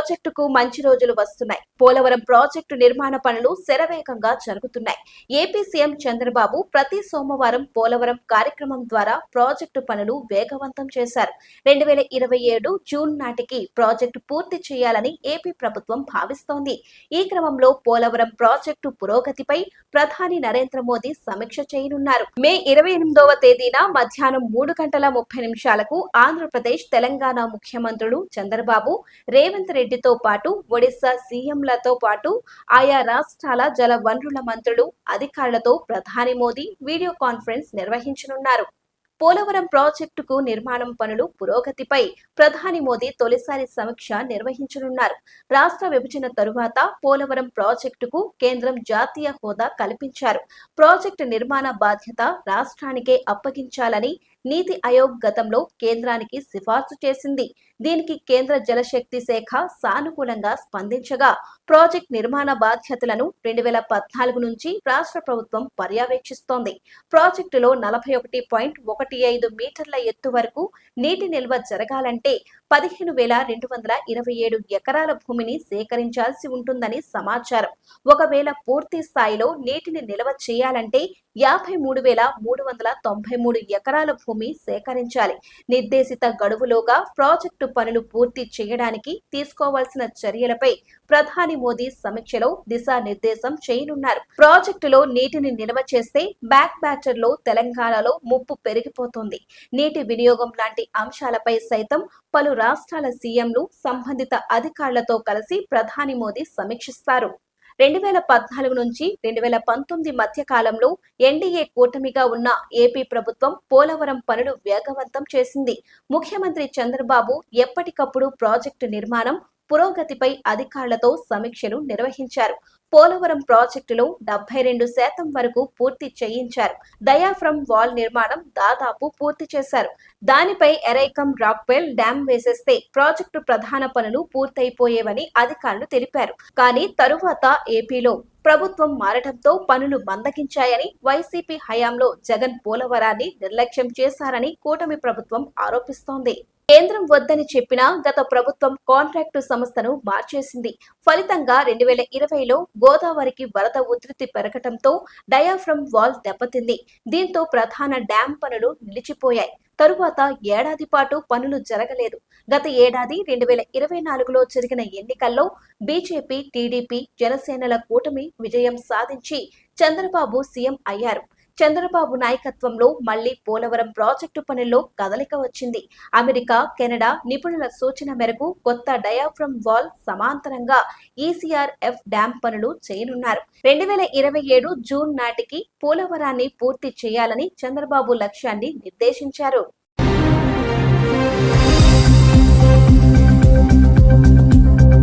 ప్రాజెక్టుకు మంచి రోజులు వస్తున్నాయి. పోలవరం ప్రాజెక్టు నిర్మాణ పనులు శరవేగంగా జరుగుతున్నాయి. ఏపీ సీఎం చంద్రబాబు ప్రతి సోమవారం పోలవరం కార్యక్రమం ద్వారా ప్రాజెక్టు పనులు వేగవంతం చేశారు. రెండు వేల ఇరవై ఏడు జూన్ నాటికి ప్రాజెక్టు పూర్తి చేయాలని ఏపీ ప్రభుత్వం భావిస్తోంది. ఈ క్రమంలో పోలవరం ప్రాజెక్టు పురోగతిపై ప్రధాని నరేంద్ర మోదీ సమీక్ష చేయనున్నారు. మే ఇరవై ఎనిమిదవ తేదీన మధ్యాహ్నం మూడు గంటల ముప్పై నిమిషాలకు ఆంధ్రప్రదేశ్ తెలంగాణ ముఖ్యమంత్రులు చంద్రబాబు రేవంత్ రెడ్డి రెడ్డితో పాటు ఒడిశా సీఎంలతో పాటు ఆయా రాష్ట్రాల జల వనరుల మంత్రులు అధికారులతో ప్రధాని మోదీ వీడియో కాన్ఫరెన్స్ నిర్వహించనున్నారు. పోలవరం ప్రాజెక్టుకు నిర్మాణం పనులు పురోగతిపై ప్రధాని మోదీ తొలిసారి సమీక్ష నిర్వహించనున్నారు. రాష్ట్ర విభజన తరువాత పోలవరం ప్రాజెక్టుకు కేంద్రం జాతీయ హోదా కల్పించారు. ప్రాజెక్టు నిర్మాణ బాధ్యత రాష్ట్రానికే అప్పగించాలని నీతి ఆయోగ్ గతంలో కేంద్రానికి సిఫార్సు చేసింది. దీనికి కేంద్ర జలశక్తి శాఖ సానుకూలంగా స్పందించగా ప్రాజెక్ట్ నిర్మాణ బాధ్యతలను రెండు వేల పద్నాలుగు నుంచి రాష్ట్ర ప్రభుత్వం పర్యవేక్షిస్తోంది. ప్రాజెక్టులో నలభై ఒకటి పాయింట్ ఒకటి ఐదు మీటర్ల ఎత్తు వరకు నీటి నిల్వ జరగాలంటే పదిహేను వేల రెండు వందల ఇరవై ఏడు ఎకరాల భూమిని సేకరించాల్సి ఉంటుందని సమాచారం. ఒకవేళ పూర్తి స్థాయిలో నీటిని నిల్వ చేయాలంటే యాభై మూడు వేల మూడు వందల తొంభై మూడు ఎకరాల భూమి భూమి సేకరించాలి. నిర్దేశిత గడువులోగా ప్రాజెక్టు పనులు పూర్తి చేయడానికి తీసుకోవాల్సిన చర్యలపై ప్రధాని మోదీ సమీక్షలో దిశానిర్దేశం చేయనున్నారు. ప్రాజెక్టులో నీటిని నిల్వ చేస్తే బ్యాక్ బ్యాచర్లో తెలంగాణలో ముప్పు పెరిగిపోతుంది. నీటి వినియోగం లాంటి అంశాలపై సైతం పలు రాష్ట్రాల సీఎంలు సంబంధిత అధికారులతో కలిసి ప్రధాని మోదీ సమీక్షిస్తారు. రెండు వేల పద్నాలుగు నుంచి రెండు వేల పంతొమ్మిది మధ్య కాలంలో ఎన్డీఏ కూటమిగా ఉన్న ఏపీ ప్రభుత్వం పోలవరం పనులు వేగవంతం చేసింది. ముఖ్యమంత్రి చంద్రబాబు ఎప్పటికప్పుడు ప్రాజెక్టు నిర్మాణం పురోగతిపై అధికారులతో సమీక్షలు నిర్వహించారు. పోలవరం ప్రాజెక్టులో డెబ్బై రెండు శాతం వరకు పూర్తి చేయించారు. దయాఫ్రమ్ వాల్ నిర్మాణం దాదాపు పూర్తి చేశారు. దానిపై ఎరైకం రాక్వెల్ డ్యాం వేసేస్తే ప్రాజెక్టు ప్రధాన పనులు పూర్తయిపోయేవని అధికారులు తెలిపారు. కానీ తరువాత ఏపీలో ప్రభుత్వం మారడంతో పనులు మందగించాయని వైసీపీ హయాంలో జగన్ పోలవరాన్ని నిర్లక్ష్యం చేశారని కూటమి ప్రభుత్వం ఆరోపిస్తోంది. కేంద్రం వద్దని చెప్పినా గత ప్రభుత్వం కాంట్రాక్టు సంస్థను మార్చేసింది. ఫలితంగా రెండు వేల ఇరవైలో గోదావరికి వరద ఉధృతి పెరగటంతో డయాఫ్రమ్ వాల్ దెబ్బతింది. దీంతో ప్రధాన డ్యాం పనులు నిలిచిపోయాయి. తరువాత ఏడాది పాటు పనులు జరగలేదు. గత ఏడాది రెండు వేల ఇరవై నాలుగులో జరిగిన ఎన్నికల్లో బీజేపీ టీడీపీ జనసేనల కూటమి విజయం సాధించి చంద్రబాబు సీఎం అయ్యారు. చంద్రబాబు నాయకత్వంలో మళ్ళీ పోలవరం ప్రాజెక్టు పనుల్లో కదలిక వచ్చింది. అమెరికా కెనడా నిపుణుల సూచన మేరకు కొత్త డయాఫ్రమ్ వాల్ సమాంతరంగా ఈసీఆర్ ఎఫ్ డ్యాం పనులు చేయనున్నారు. రెండు వేల ఇరవై ఏడు జూన్ నాటికి పోలవరాన్ని పూర్తి చేయాలని చంద్రబాబు లక్ష్యాన్ని నిర్దేశించారు.